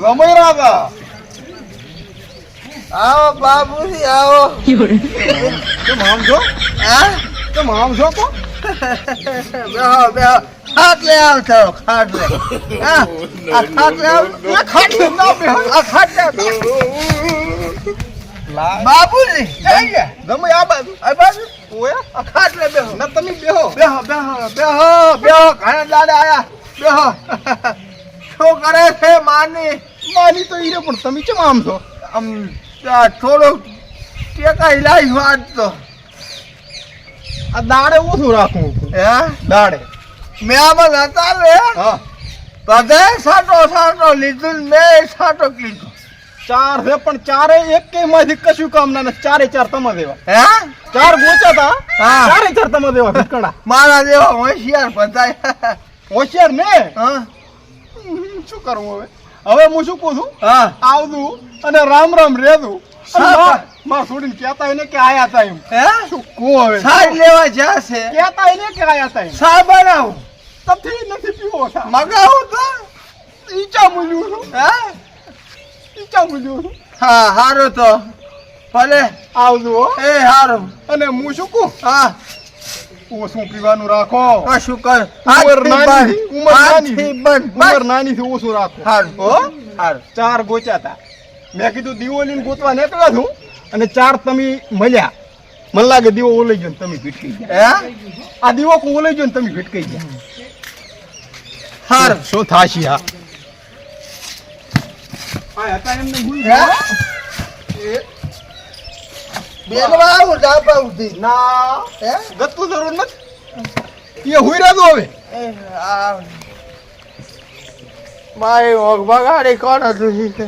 જમાઈ રાજા. આવો બાબુજી આવો. કેમ આમ છો? હા? કેમ આમ છો તો? બેહો બેહો. ખાટલે આવ છો ખાટલે. હા? આ ખાટલે આવ ખાટ લે ના બેહો. આ ખાટલે આવ. બાબુજી જઈ ગયા? જમાઈ આ બાજુ આ બાજુ? ઓય આ ખાટલે બેહો. ના તમે બેહો. બેહો બેહો બેહો બેહો. ઘણા દાડા આયા. શું કરે છે માની? માની તો ઈરે પણ તમે કેમ આમ છો? આમ થોડો ટેકા હિલાઈ વાત તો. આ દાડે ઓછું રાખવું હે? દાડે. મેં આમાં હતા રે. હા. સાટો સાટો લીધું મેં સાટો કીધું. ચાર છે પણ ચારે એક માંથી કશું કામ ના. ચારે ચાર તમા દેવા. હે? ચાર ગોચા હતા હા. ચારે ચાર તમા દેવા કડા મારા દેવા હોશિયાર બધાય. હોશિયાર ને? હા. શું કરવું હવે? હવે હું શું કહું છું? હા. આવતું અને રામ રામ હા. માં- છોડીને કહેતા એને કે આયા તા એમ. હે? શું કહું હવે? સાઈડ લેવા છે. કહેતા એને કે આયા તા એમ. સા બનાવું. તમથી નથી પીવો છે મગાવું તો. ઈચા મૂલ્યું છું. હે? ઈચા મૂલ્યું છું. હા હારું તો. ભલે. આવજો એ હારું. અને હું શું કહું? હા. ઓછું પીવાનું રાખો? કશું કર. ઉંમર નાની બંધ. નાની હાથથી નાની થી ઓછું રાખો. હારું. હો? હારું. ચાર ગોચ્યા હતા મેં કીધું દીવો ગોતવા નીકળ્યા છું અને ચાર તમે મળ્યા. મને લાગે દીવો ઓલાઈ ગયો તમે ભીટકી ગયા. આ દીવો કો ઓલાઈ ગયો ને તમે ભીટકાઈ ગયા. હાર. શું થાશી હા આ હતા એમને ભૂલ હે? બેગમાં આવું ડાબા ઉધી ના. હે? ગતું જરૂર એ હુઈ રહ્યો હવે. આ. મારી ઓગ બગાડી કોણ હતું? શીખે